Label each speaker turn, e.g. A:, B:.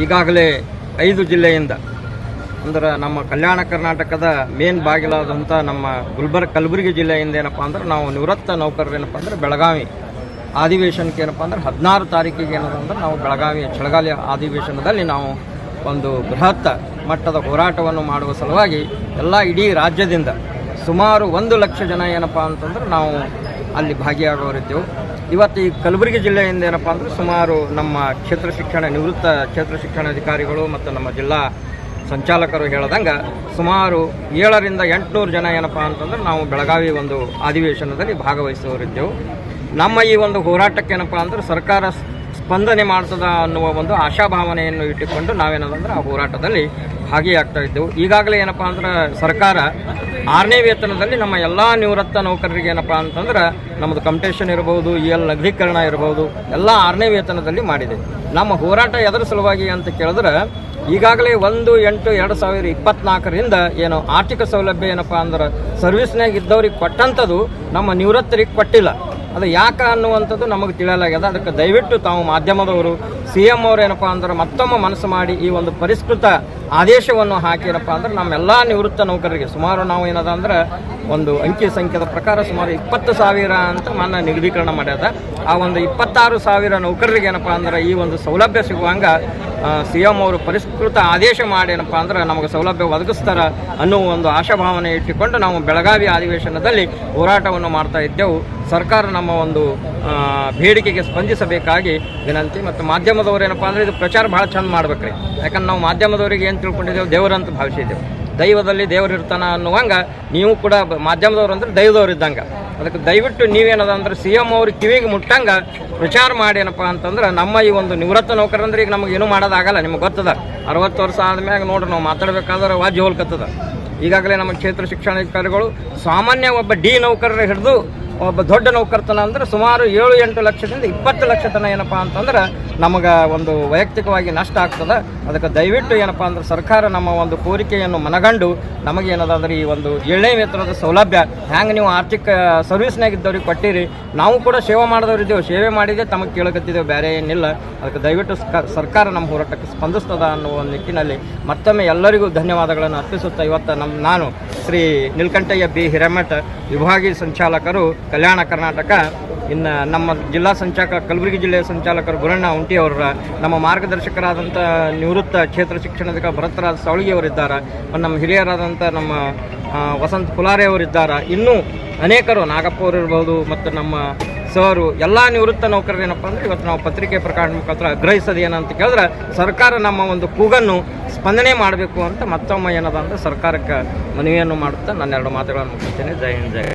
A: ಈಗಾಗಲೇ ಐದು ಜಿಲ್ಲೆಯಿಂದ ಅಂದ್ರೆ ನಮ್ಮ ಕಲ್ಯಾಣ ಕರ್ನಾಟಕದ ಮೇನ್ ಬಾಗಿಲಾದಂಥ ನಮ್ಮ ಗುಲ್ಬರ್ಗ ಕಲಬುರಗಿ ಜಿಲ್ಲೆಯಿಂದ ಏನಪ್ಪ ಅಂದ್ರೆ ನಾವು ನಿವೃತ್ತ ನೌಕರರು ಏನಪ್ಪ ಅಂದ್ರೆ ಬೆಳಗಾವಿ. ಅಧಿವೇಶನಕ್ಕೆ ಏನಪ್ಪ ಅಂದ್ರೆ ಹದಿನಾರು ತಾರೀಕಿಗೆ ಏನದ ಅಂದ್ರೆ ನಾವು ಬೆಳಗಾವಿ ಚಳಗಾಲಿ ಅಧಿವೇಶನದಲ್ಲಿ ನಾವು ಒಂದು ಬೃಹತ್ ಮಟ್ಟದ ಹೋರಾಟವನ್ನು ಮಾಡುವ ಸಲುವಾಗಿ ಎಲ್ಲ ಇಡೀ ರಾಜ್ಯದಿಂದ ಸುಮಾರು ಒಂದು ಲಕ್ಷ ಜನ ಏನಪ್ಪ ಅಂತಂದ್ರೆ ನಾವು ಅಲ್ಲಿ ಭಾಗಿಯಾಗೋರಿದ್ದೆವು ಇವತ್ತು ಈ ಕಲಬುರಗಿ ಜಿಲ್ಲೆಯಿಂದ ಏನಪ್ಪ ಅಂದ್ರೆ ಸುಮಾರು ನಮ್ಮ ಕ್ಷೇತ್ರ ಶಿಕ್ಷಣ, ನಿವೃತ್ತ ಕ್ಷೇತ್ರ ಶಿಕ್ಷಣ ಅಧಿಕಾರಿಗಳು ಮತ್ತು ನಮ್ಮ ಜಿಲ್ಲಾ ಸಂಚಾಲಕರು ಹೇಳ್ದಂಗೆ ಸುಮಾರು ಏಳರಿಂದ ಎಂಟುನೂರು ಜನ ಏನಪ್ಪ ಅಂತಂದ್ರೆ ನಾವು ಬೆಳಗಾವಿ ಒಂದು ಅಧಿವೇಶನದಲ್ಲಿ ಭಾಗವಹಿಸುವವರಿದ್ದೆವು. ನಮ್ಮ ಈ ಒಂದು ಹೋರಾಟಕ್ಕೆ ಏನಪ್ಪ ಅಂದ್ರೆ ಸರ್ಕಾರ ಸ್ಪಂದನೆ ಮಾಡ್ತದ ಅನ್ನುವ ಒಂದು ಆಶಾಭಾವನೆಯನ್ನು ಇಟ್ಟುಕೊಂಡು ನಾವೇನದಂದ್ರೆ ಆ ಹೋರಾಟದಲ್ಲಿ ಭಾಗಿಯಾಗ್ತಾ ಇದ್ದೆವು. ಈಗಾಗಲೇ ಏನಪ್ಪ ಅಂದ್ರೆ ಸರ್ಕಾರ ಆರನೇ ವೇತನದಲ್ಲಿ ನಮ್ಮ ಎಲ್ಲ ನಿವೃತ್ತ ನೌಕರರಿಗೆ ಏನಪ್ಪ ಅಂತಂದ್ರೆ ನಮ್ಮದು ಕಂಪಿಟೇಷನ್ ಇರ್ಬೋದು ಇ ಎಲ್ ನಗರೀಕರಣ ಇರ್ಬೋದು, ಎಲ್ಲ ಆರನೇ ವೇತನದಲ್ಲಿ ಮಾಡಿದೆ. ನಮ್ಮ ಹೋರಾಟ ಎದರ ಸಲುವಾಗಿ ಅಂತ ಕೇಳಿದ್ರೆ ಈಗಾಗಲೇ ಒಂದು ಎಂಟು ಎರಡು ಸಾವಿರ ಇಪ್ಪತ್ನಾಲ್ಕರಿಂದ ಏನು ಆರ್ಥಿಕ ಸೌಲಭ್ಯ ಏನಪ್ಪ ಅಂದ್ರೆ ಸರ್ವಿಸ್ನಾಗ ಇದ್ದವ್ರಿಗೆ ಕೊಟ್ಟಂಥದ್ದು ನಮ್ಮ ನಿವೃತ್ತರಿಗೆ ಕೊಟ್ಟಿಲ್ಲ. ಅದು ಯಾಕೆ ಅನ್ನುವಂಥದ್ದು ನಮಗೆ ತಿಳಿಯಲಾಗ್ಯದ. ಅದಕ್ಕೆ ದಯವಿಟ್ಟು ತಾವು ಮಾಧ್ಯಮದವರು, ಸಿ ಎಂ ಅವ್ರು ಏನಪ್ಪ ಅಂದ್ರೆ ಮತ್ತೊಮ್ಮೆ ಮನಸ್ಸು ಮಾಡಿ ಈ ಒಂದು ಪರಿಷ್ಕೃತ ಆದೇಶವನ್ನು ಹಾಕಿರಪ್ಪ ಅಂದ್ರೆ ನಮ್ಮೆಲ್ಲ ನಿವೃತ್ತ ನೌಕರರಿಗೆ, ಸುಮಾರು ನಾವು ಏನದ ಅಂದ್ರೆ ಒಂದು ಅಂಕಿ ಸಂಖ್ಯೆದ ಪ್ರಕಾರ ಸುಮಾರು ಇಪ್ಪತ್ತು ಸಾವಿರ ಅಂತ ಮನ್ನ ನಿಗದೀಕರಣ ಮಾಡ್ಯದ. ಆ ಒಂದು ಇಪ್ಪತ್ತಾರು ಸಾವಿರ ನೌಕರರಿಗೆ ಏನಪ್ಪ ಅಂದ್ರೆ ಈ ಒಂದು ಸೌಲಭ್ಯ ಸಿಗುವಂಗ ಸಿ ಎಂ ಅವರು ಪರಿಷ್ಕೃತ ಆದೇಶ ಮಾಡಿ ಏನಪ್ಪ ಅಂದ್ರೆ ನಮಗೆ ಸೌಲಭ್ಯ ಒದಗಿಸ್ತಾರ ಅನ್ನೋ ಒಂದು ಆಶಾಭಾವನೆ ಇಟ್ಟುಕೊಂಡು ನಾವು ಬೆಳಗಾವಿ ಅಧಿವೇಶನದಲ್ಲಿ ಹೋರಾಟವನ್ನು ಮಾಡ್ತಾ ಇದ್ದೆವು. ಸರ್ಕಾರ ನಮ್ಮ ಒಂದು ಬೇಡಿಕೆಗೆ ಸ್ಪಂದಿಸಬೇಕಾಗಿ ವಿನಂತಿ ಮತ್ತು ಮಾಧ್ಯಮದವ್ರು ಏನಪ್ಪ ಅಂದರೆ ಇದು ಪ್ರಚಾರ ಭಾಳ ಚಂದ ಮಾಡ್ಬೇಕ್ರಿ. ಯಾಕಂದ್ರೆ ನಾವು ಮಾಧ್ಯಮದವರಿಗೆ ಏನು ತಿಳ್ಕೊಂಡಿದ್ದೇವೆ ದೇವರಂತ ಭಾವಿಸಿದ್ದೇವೆ. ದೈವದಲ್ಲಿ ದೇವರು ಇರ್ತಾನ ಅನ್ನುವಂಗೆ ನೀವು ಕೂಡ ಮಾಧ್ಯಮದವರು ಅಂದ್ರೆ ದೈವದವ್ರು ಇದ್ದಂಗೆ. ಅದಕ್ಕೆ ದಯವಿಟ್ಟು ನೀವೇನದ ಅಂದ್ರೆ ಸಿ ಎಂ ಅವ್ರಿಗೆ ಕಿವಿಗೆ ಮುಟ್ಟಂಗ ಪ್ರಚಾರ ಮಾಡಿ ಏನಪ್ಪ ಅಂತಂದ್ರೆ ನಮ್ಮ ಈ ಒಂದು ನಿವೃತ್ತ ನೌಕರಂದ್ರೆ ಈಗ ನಮಗೆ ಏನೂ ಮಾಡೋದಾಗಲ್ಲ, ನಿಮ್ಗೆ ಗೊತ್ತದ. ಅರವತ್ತು ವರ್ಷ ಆದ್ಮ್ಯಾಗ ನೋಡ್ರಿ ನಾವು ಮಾತಾಡ್ಬೇಕಾದ್ರೆ ವಾಜ್ಯ ಹೋಲ್ಕತ್ತದ. ಈಗಾಗಲೇ ನಮ್ಮ ಕ್ಷೇತ್ರ ಶಿಕ್ಷಣಾಧಿಕಾರಿಗಳು ಸಾಮಾನ್ಯ ಒಬ್ಬ ಡಿ ನೌಕರರ ಹಿಡಿದು ಒಬ್ಬ ದೊಡ್ಡ ನೌಕರ್ತನ ಅಂದ್ರೆ ಸುಮಾರು ಏಳು, ಎಂಟು ಲಕ್ಷದಿಂದ ಇಪ್ಪತ್ತು ಲಕ್ಷ ತನ ಏನಪ್ಪ ಅಂತಂದ್ರೆ ನಮಗೆ ಒಂದು ವೈಯಕ್ತಿಕವಾಗಿ ನಷ್ಟ ಆಗ್ತದೆ. ಅದಕ್ಕೆ ದಯವಿಟ್ಟು ಏನಪ್ಪ ಅಂದ್ರೆ ಸರ್ಕಾರ ನಮ್ಮ ಒಂದು ಕೋರಿಕೆಯನ್ನು ಮನಗಂಡು ನಮಗೆ ಅಂದ್ರೆ ಈ ಒಂದು ಏಳನೇ ವೇತನದ ಸೌಲಭ್ಯ ಹ್ಯಾಂಗೆ ನೀವು ಆರ್ಥಿಕ ಸರ್ವಿಸ್ನಾಗ ಇದ್ದವ್ರಿಗೆ ಕೊಟ್ಟಿರಿ, ನಾವು ಕೂಡ ಸೇವೆ ಮಾಡಿದವ್ರು ಸೇವೆ ಮಾಡಿದೆ ತಮಗೆ ಕೇಳಕತ್ತಿದ್ದೇವೆ, ಬೇರೆ ಏನಿಲ್ಲ. ಅದಕ್ಕೆ ದಯವಿಟ್ಟು ಸರ್ಕಾರ ನಮ್ಮ ಹೋರಾಟಕ್ಕೆ ಸ್ಪಂದಿಸ್ತದ ಅನ್ನುವ ಒಂದು ನಿಟ್ಟಿನಲ್ಲಿ ಮತ್ತೊಮ್ಮೆ ಎಲ್ಲರಿಗೂ ಧನ್ಯವಾದಗಳನ್ನು ಅರ್ಪಿಸುತ್ತಾ ಇವತ್ತು ನಮ್ಮ ನಾನು ಶ್ರೀ ನೀಲಕಂಠಯ್ಯ ಬಿ. ಹಿರೇಮಠ ವಿಭಾಗೀಯ ಸಂಚಾಲಕರು ಕಲ್ಯಾಣ ಕರ್ನಾಟಕ, ಇನ್ನು ನಮ್ಮ ಜಿಲ್ಲಾ ಸಂಚಾಲಕ, ಕಲಬುರಗಿ ಜಿಲ್ಲೆಯ ಸಂಚಾಲಕರು ಗುರಣ್ಣ ಉಂಟಿ ಅವರ, ನಮ್ಮ ಮಾರ್ಗದರ್ಶಕರಾದಂಥ ನಿವೃತ್ತ ಕ್ಷೇತ್ರ ಶಿಕ್ಷಣಾಧಿಕಾರಿ ಭರತರಾಜ್ ಸವಳಿಗೆ ಅವರಿದ್ದಾರೆ ನಮ್ಮ ಹಿರಿಯರಾದಂಥ ನಮ್ಮ ವಸಂತ ಫುಲಾರೆ ಅವರಿದ್ದಾರೆ. ಇನ್ನೂ ಅನೇಕರು, ನಾಗಪ್ಪ ಅವರು ಇರ್ಬೋದು, ಮತ್ತು ನಮ್ಮ ಸರು, ಎಲ್ಲ ನಿವೃತ್ತ ನೌಕರರು ಏನಪ್ಪ ಅಂದ್ರೆ, ಇವತ್ತು ನಾವು ಪತ್ರಿಕೆ ಪ್ರಕರಣ ಮುಖಾಂತರ ಆಗ್ರಹಿಸೋದು ಏನಂತ ಕೇಳಿದ್ರೆ, ಸರ್ಕಾರ ನಮ್ಮ ಒಂದು ಕೂಗನ್ನು ಸ್ಪಂದನೆ ಮಾಡಬೇಕು ಅಂತ ಮತ್ತೊಮ್ಮೆ ಏನದ ಅಂದರೆ ಸರ್ಕಾರಕ್ಕೆ ಮನವಿಯನ್ನು ಮಾಡುತ್ತಾ ನನ್ನ ಎರಡು ಮಾತುಗಳನ್ನು ಮುಗಿಸ್ತೇನೆ. ಜೈ ಹಿಂದ್, ಜೈ